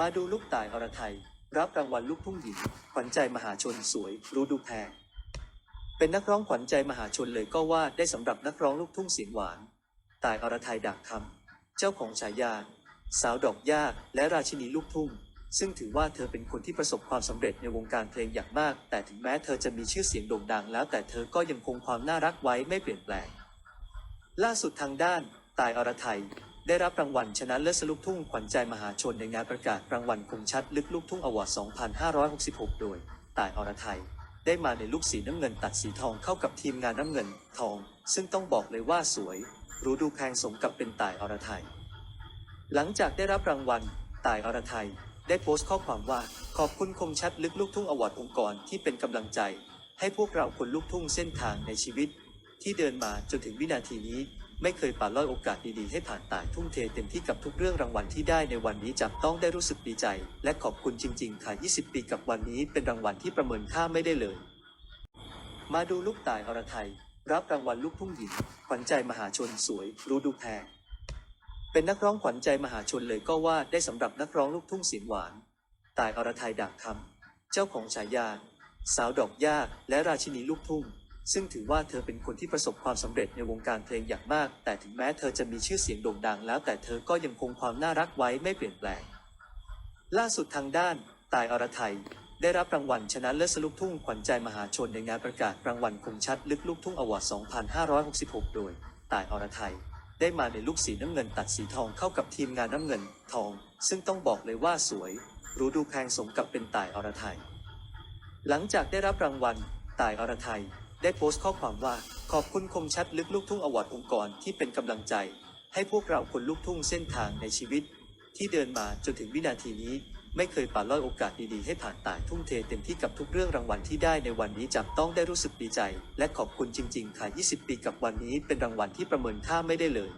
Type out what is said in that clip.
มาดูลูกต่ายอรไทย รับรางวัลลูกทุ่งหญิง ขวัญใจมหาชนสวย รู้ดูแพง เป็นนักร้องขวัญใจมหาชนเลยก็ว่าได้สำหรับนักร้องลูกทุ่งเสียงหวาน ต่ายอรไทยดักคำเจ้าของฉายา สาวดอกยากและราชินีลูกทุ่ง ซึ่งถือว่าเธอเป็นคนที่ประสบความสำเร็จในวงการเพลงอย่างมาก แต่ถึงแม้เธอจะมีชื่อเสียงโด่งดังแล้ว แต่เธอก็ยังคงความน่ารักไว้ไม่เปลี่ยนแปลง ล่าสุดทางด้าน ตายอรไทย ได้รับรางวัลชนะเลิศลูกทุ่งขวัญใจมหาชนในงานประกาศรางวัลคมชัดลึกลูกทุ่งอวอร์ด 2566 โดยตายอรไทย ได้มาในลูกสีน้ำเงินตัดสีทองเข้ากับทีมงานน้ำเงินทอง ซึ่งต้องบอกเลยว่าสวย รู้ดูแพงสมกับเป็นตายอรไทย หลังจากได้รับรางวัลตายอรไทย ได้โพสต์ข้อความว่าขอบคุณคมชัดลึกลูกทุ่งอวอร์ดองค์กรที่เป็นกำลังใจ ให้พวกเราคนลูกทุ่งเส้นทางในชีวิต ที่เดินมาจนถึงวินาทีนี้ ไม่เคยปาล่อยโอกาสดีๆให้ผ่านตายทุ่มเทเต็มที่กับทุกเรื่องรางวัลที่ได้ในวันนี้จับต้องได้รู้สึกดีใจ และขอบคุณจริง ๆ ค่ะ 20 ปีกับวันนี้เป็นรางวัลที่ประเมินค่าไม่ได้เลย มาดูลูกตายอรไทย รับรางวัลลูกทุ่งหญิงขวัญใจมหาชนสวย รู้ดูแพงเป็นนักร้องขวัญใจมหาชนเลยก็ว่าได้สำหรับนักร้องลูกทุ่งเสียงหวาน ตายอรไทยดากคำเจ้าของฉายา สาวดอกยากและราชินีลูกทุ่ง ซึ่งถือว่าเธอเป็นคนที่ประสบความสำเร็จในวงการเพลงอย่างมาก แต่ถึงแม้เธอจะมีชื่อเสียงโด่งดังแล้วแต่เธอก็ยังคงความน่ารักไว้ไม่เปลี่ยนแปลง ล่าสุดทางด้านตายอรไทย ได้รับรางวัลชนะเลิศลูกทุ่งขวัญใจมหาชนในงานประกาศรางวัลคมชัดลึกลูกทุ่งอวอร์ด2566 โดยตายอรไทย ได้มาในลูกสีน้ำเงินตัดสีทองเข้ากับทีมงานน้ำเงินทอง ซึ่งต้องบอกเลยว่าสวยรู้ดูแพงสมกับเป็นตายอรไทย หลังจากได้รับรางวัลตายอรไทย ได้โพสต์ข้อความว่า ขอบคุณคมชัดลึกลูกทุ่งอวอร์ดองค์กรที่เป็นกำลังใจ ให้พวกเราคนลูกทุ่งเส้นทางในชีวิต ที่เดินมาจนถึงวินาทีนี้ ไม่เคยปาล่อยโอกาสดีๆให้ผ่านตายทุ่มเทเต็มที่กับทุกเรื่องรางวัลที่ได้ในวันนี้จับต้องได้รู้สึกดีใจ และขอบคุณจริง ๆ ค่ะ 20 ปีกับวันนี้เป็นรางวัลที่ประเมินค่าไม่ได้เลย